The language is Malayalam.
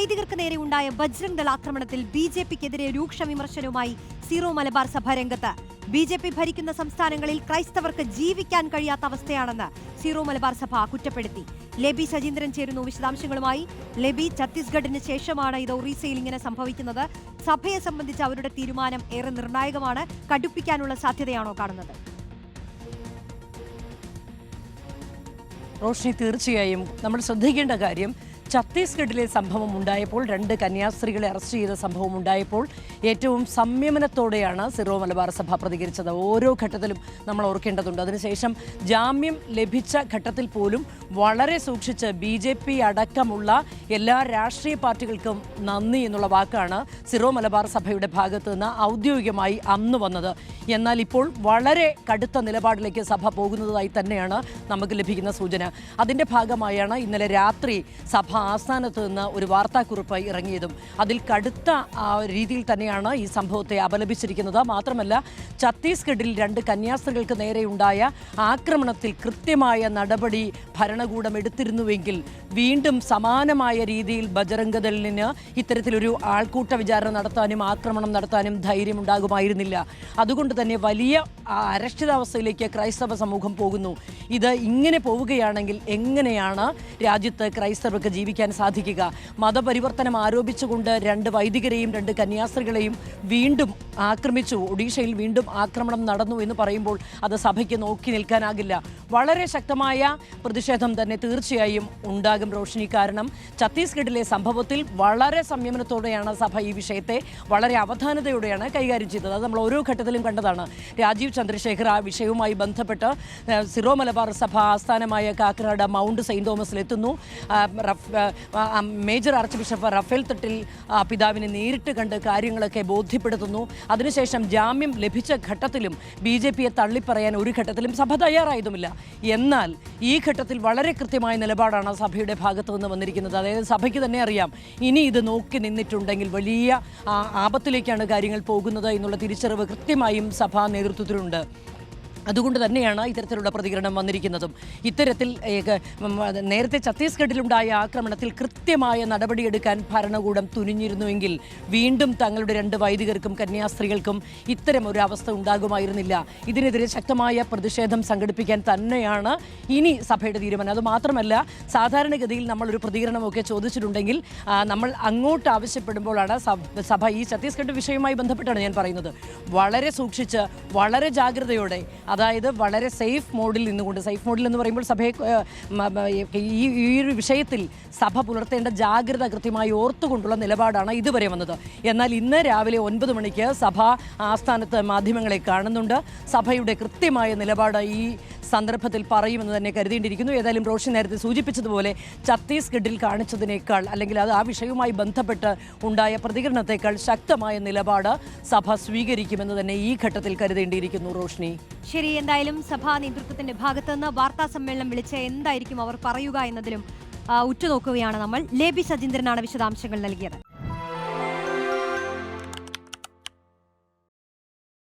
വൈദികർക്ക് നേരെ ഉണ്ടായ ബജ്രംഗ് ദൾ ആക്രമണത്തിൽ ബി ജെ പിക്കെതിരെ രൂക്ഷ വിമർശനവുമായി സീറോ മലബാർ സഭ രംഗത്ത്. ബി ജെ പി ഭരിക്കുന്ന സംസ്ഥാനങ്ങളിൽ ക്രൈസ്തവർക്ക് ജീവിക്കാൻ കഴിയാത്ത അവസ്ഥയാണെന്ന് സീറോ മലബാർ സഭ കുറ്റപ്പെടുത്തി. ലെബി ശജീന്ദ്രൻ ചേരുന്നു വിശദാംശങ്ങളുമായി. ലെബി ഛത്തീസ്ഗഡിന് ശേഷമാണ് ഇത് ഒറീസയിൽ ഇങ്ങനെ സംഭവിക്കുന്നത്. സഭയെ സംബന്ധിച്ച് അവരുടെ തീരുമാനം ഏറെ നിർണായകമാണ്. കടുപ്പിക്കാനുള്ള സാധ്യതയാണോ കാണുന്നത്? റോഷ്നി തീർച്ചയായും നമ്മൾ ശ്രദ്ധിക്കേണ്ട കാര്യം ഛത്തീസ്ഗഡിലെ സംഭവം ഉണ്ടായപ്പോൾ രണ്ട് കന്യാസ്ത്രീകളെ അറസ്റ്റ് ചെയ്ത സംഭവം ഉണ്ടായപ്പോൾ ഏറ്റവും സംയമനത്തോടെയാണ് സിറോ മലബാർ സഭ പ്രതികരിച്ചത്. ഓരോ ഘട്ടത്തിലും നമ്മൾ ഓർക്കേണ്ടതുണ്ട്. അതിനുശേഷം ജാമ്യം ലഭിച്ച ഘട്ടത്തിൽ പോലും വളരെ സൂക്ഷിച്ച് ബി ജെ പി അടക്കമുള്ള എല്ലാ രാഷ്ട്രീയ പാർട്ടികൾക്കും നന്ദി എന്നുള്ള വാക്കാണ് സിറോ മലബാർ സഭയുടെ ഭാഗത്ത് നിന്ന് ഔദ്യോഗികമായി അന്ന് വന്നത്. എന്നാൽ ഇപ്പോൾ വളരെ കടുത്ത നിലപാടിലേക്ക് സഭ പോകുന്നതായി തന്നെയാണ് നമുക്ക് ലഭിക്കുന്ന സൂചന. അതിന്റെ ഭാഗമായാണ് ഇന്നലെ രാത്രി സഭ ആസ്ഥാനത്ത് നിന്ന് ഒരു വാർത്താക്കുറിപ്പ് ഇറങ്ങിയതും അതിൽ കടുത്ത രീതിയിൽ തന്നെയാണ് ഈ സംഭവത്തെ അപലപിച്ചിരിക്കുന്നത്. മാത്രമല്ല ഛത്തീസ്ഗഡിൽ രണ്ട് കന്യാസ്ത്രീകൾക്ക് നേരെയുണ്ടായ ആക്രമണത്തിൽ കൃത്യമായ നടപടി ഭരണകൂടം എടുത്തിരുന്നുവെങ്കിൽ വീണ്ടും സമാനമായ രീതിയിൽ ബജരംഗദളിന് ഇത്തരത്തിലൊരു ആൾക്കൂട്ട വിചാരണ നടത്താനും ആക്രമണം നടത്താനും ധൈര്യമുണ്ടാകുമായിരുന്നില്ല. അതുകൊണ്ട് തന്നെ വലിയ ആ, അരക്ഷിതാവസ്ഥയിലേക്ക് ക്രൈസ്തവ സമൂഹം പോകുന്നു. ഇത് ഇങ്ങനെ പോവുകയാണെങ്കിൽ എങ്ങനെയാണ് രാജ്യത്ത് ക്രൈസ്തവർക്ക് ജീവിക്കാൻ സാധിക്കുക? മതപരിവർത്തനം ആരോപിച്ചുകൊണ്ട് രണ്ട് വൈദികരെയും രണ്ട് കന്യാസ്ത്രീകളെയും വീണ്ടും ആക്രമിച്ചു. ഒഡീഷയിൽ വീണ്ടും ആക്രമണം നടന്നു എന്ന് പറയുമ്പോൾ അത് സഭയ്ക്ക് നോക്കി നിൽക്കാനാകില്ല. വളരെ ശക്തമായ പ്രതിഷേധം തന്നെ തീർച്ചയായും ഉണ്ടാകും റോഷിനി. കാരണം ഛത്തീസ്ഗഡിലെ സംഭവത്തിൽ വളരെ സംയമനത്തോടെയാണ് സഭ ഈ വിഷയത്തെ വളരെ അവധാനതയോടെയാണ് കൈകാര്യം ചെയ്തത്. അത് നമ്മൾ ഓരോ ഘട്ടത്തിലും കണ്ടതാണ്. രാജീവ് ചന്ദ്രശേഖർ ആ വിഷയവുമായി ബന്ധപ്പെട്ട് സിറോ മലബാർ സഭ ആസ്ഥാനമായ കാക്കനാട് മൗണ്ട് സെയിന്റ് ആ, major archbishop Raphael Thattil പിതാവിനെ നേരിട്ട് കണ്ട് കാര്യങ്ങളൊക്കെ ബോധ്യപ്പെടുത്തുന്നു. അതിനുശേഷം ജാമ്യം ലഭിച്ച ഘട്ടത്തിലും ബി ജെ പിയെ തള്ളിപ്പറയാൻ ഒരു ഘട്ടത്തിലും സഭ തയ്യാറായതുമില്ല. എന്നാൽ ഈ ഘട്ടത്തിൽ വളരെ കൃത്യമായ നിലപാടാണ് സഭയുടെ ഭാഗത്തു നിന്ന് വന്നിരിക്കുന്നത്. അതായത് സഭയ്ക്ക് തന്നെ അറിയാം ഇനി ഇത് നോക്കി നിന്നിട്ടുണ്ടെങ്കിൽ വലിയ ആപത്തിലേക്കാണ് കാര്യങ്ങൾ പോകുന്നത് എന്നുള്ള തിരിച്ചറിവ് കൃത്യമായും സഭാ നേതൃത്വത്തിലുണ്ട്. ഉണ്ട് അതുകൊണ്ട് തന്നെയാണ് ഇത്തരത്തിലുള്ള പ്രതികരണം വന്നിരിക്കുന്നതും. ഇത്തരത്തിൽ നേരത്തെ ഛത്തീസ്ഗഡിലുണ്ടായ ആക്രമണത്തിൽ കൃത്യമായ നടപടിയെടുക്കാൻ ഭരണകൂടം തുനിഞ്ഞിരുന്നുവെങ്കിൽ വീണ്ടും തങ്ങളുടെ രണ്ട് വൈദികർക്കും കന്യാസ്ത്രീകൾക്കും ഇത്തരം ഒരു അവസ്ഥ ഉണ്ടാകുമായിരുന്നില്ല. ഇതിനെതിരെ ശക്തമായ പ്രതിഷേധം സംഘടിപ്പിക്കാൻ തന്നെയാണ് ഇനി സഭയുടെ തീരുമാനം. അതുമാത്രമല്ല സാധാരണഗതിയിൽ നമ്മളൊരു പ്രതികരണമൊക്കെ ചോദിച്ചിട്ടുണ്ടെങ്കിൽ നമ്മൾ അങ്ങോട്ട് ആവശ്യപ്പെടുമ്പോഴാണ് സഭ ഈ ഛത്തീസ്ഗഡ് വിഷയവുമായി ബന്ധപ്പെട്ടാണ് ഞാൻ പറയുന്നത്. വളരെ സൂക്ഷിച്ച് വളരെ ജാഗ്രതയോടെ അതായത് വളരെ സേഫ് മോഡിൽ നിന്നുകൊണ്ട് സേഫ് മോഡിൽ എന്ന് പറയുമ്പോൾ സഭയെ ഈ ഈ ഒരു വിഷയത്തിൽ സഭ പുലർത്തേണ്ട ജാഗ്രത കൃത്യമായി ഓർത്തുകൊണ്ടുള്ള നിലപാടാണ് ഇതുവരെ വന്നത്. എന്നാൽ ഇന്ന് രാവിലെ ഒൻപത് മണിക്ക് സഭ ആസ്ഥാനത്ത് മാധ്യമങ്ങളെ കാണുന്നുണ്ട്. സഭയുടെ കൃത്യമായ നിലപാട് ഈ സന്ദർഭത്തിൽ പറയുമെന്ന് തന്നെ കരുതേണ്ടിയിരിക്കുന്നു ഏതായാലും റോഷൻ നേരത്തെ സൂചിപ്പിച്ചതുപോലെ ഛത്തീസ്ഗഡിൽ കാണിച്ചതിനേക്കാൾ അല്ലെങ്കിൽ അത് ആ വിഷയവുമായി ബന്ധപ്പെട്ട് ഉണ്ടായ പ്രതികരണത്തെക്കാൾ ശക്തമായ നിലപാട് സഭ സ്വീകരിക്കുമെന്ന് തന്നെ ഈ ഘട്ടത്തിൽ കരുതേണ്ടിയിരിക്കുന്നു റോഷ്നി. ശരി. എന്തായാലും സഭാ നേതൃത്വത്തിന്റെ ഭാഗത്തു നിന്ന് വാർത്താ സമ്മേളനം വിളിച്ച് എന്തായിരിക്കും അവർ പറയുക എന്നതിലും ഉറ്റുനോക്കുകയാണ് നമ്മൾ. ലേബി സജീന്ദ്രനാണ് വിശദാംശങ്ങൾ നൽകിയത്.